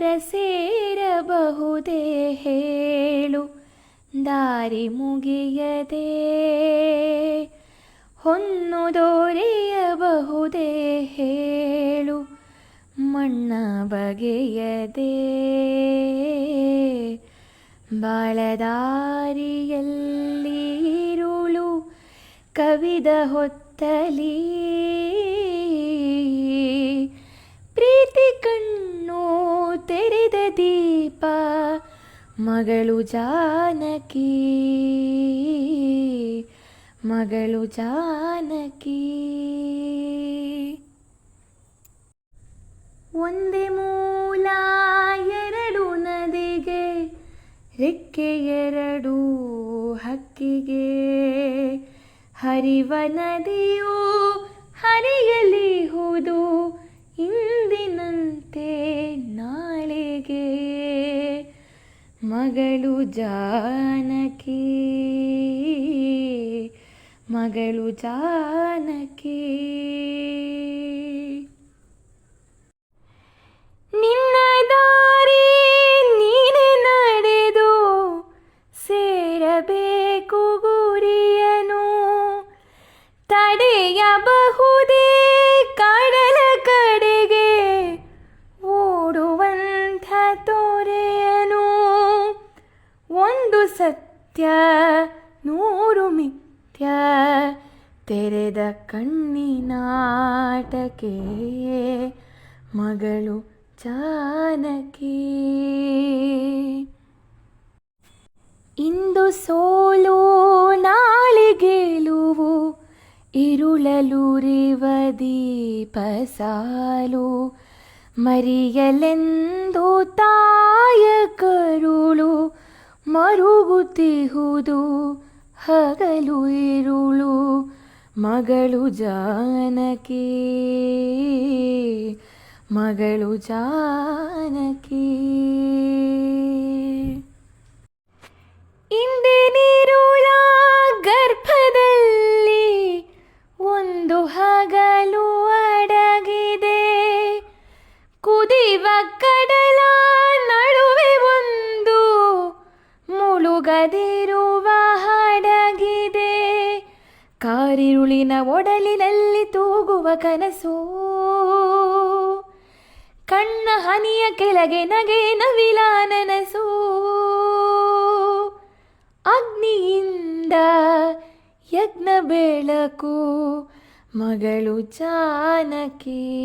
ದೂರ ಸೇರಬಹುದೇ ಹೇಳು. ದಾರಿ ಮುಗಿಯದೆ ಹೊನ್ನು ದೊರೆಯಬಹುದೇ ಹೇಳು. ಮಣ್ಣ ಬಗೆಯದೆ ಬಾಳದಾರಿಯಲ್ಲಿ ಕವಿದ ಹೊತ್ತಲಿ ದೀಪ ಮಗಳು ಜಾನಕಿ. ಮಗಳು ಜಾನಕಿ. ಒಂದೇ ಮೂಲ ಎರಡು ನದಿಗೆ ರೆಕ್ಕೆ ಎರಡು ಹಕ್ಕಿಗೆ. ಹರಿವ ನದಿಯು ಮಗಳು ಜಾನಕಿ ಮಗಳು ಜಾನಕಿ ಸತ್ಯ ನೂರು ಮಿಥ್ಯ ತೆರೆದ ಕಣ್ಣಿನಾಟಕೆ ಮಗಳು ಜಾನಕಿ. ಇಂದು ಸೋಲು ನಾಳೆ ಗೆಲುವು ಇರುಳಲುರಿವ ದೀಪ ಸಾಲು ಮರಿಯಲೆಂದು ತಾಯ ಕರುಳು ಮರುಗುತ್ತಿಹುದು ಹಗಲು ಇರುಳು ಮಗಳು ಜಾನಕಿ ಮಗಳು ಜಾನಕಿ. ಕಾರಿರುಳಿನ ಒಡಲಿನಲ್ಲಿ ತೂಗುವ ಕನಸು. ಕಣ್ಣ ಹನಿಯ ಕೆಳಗೆ ನಗೆ ನವಿಲ ನನಸು. ಅಗ್ನಿಯಿಂದ ಯಜ್ಞ ಬೆಳಕು ಮಗಳು ಜಾನಕಿ.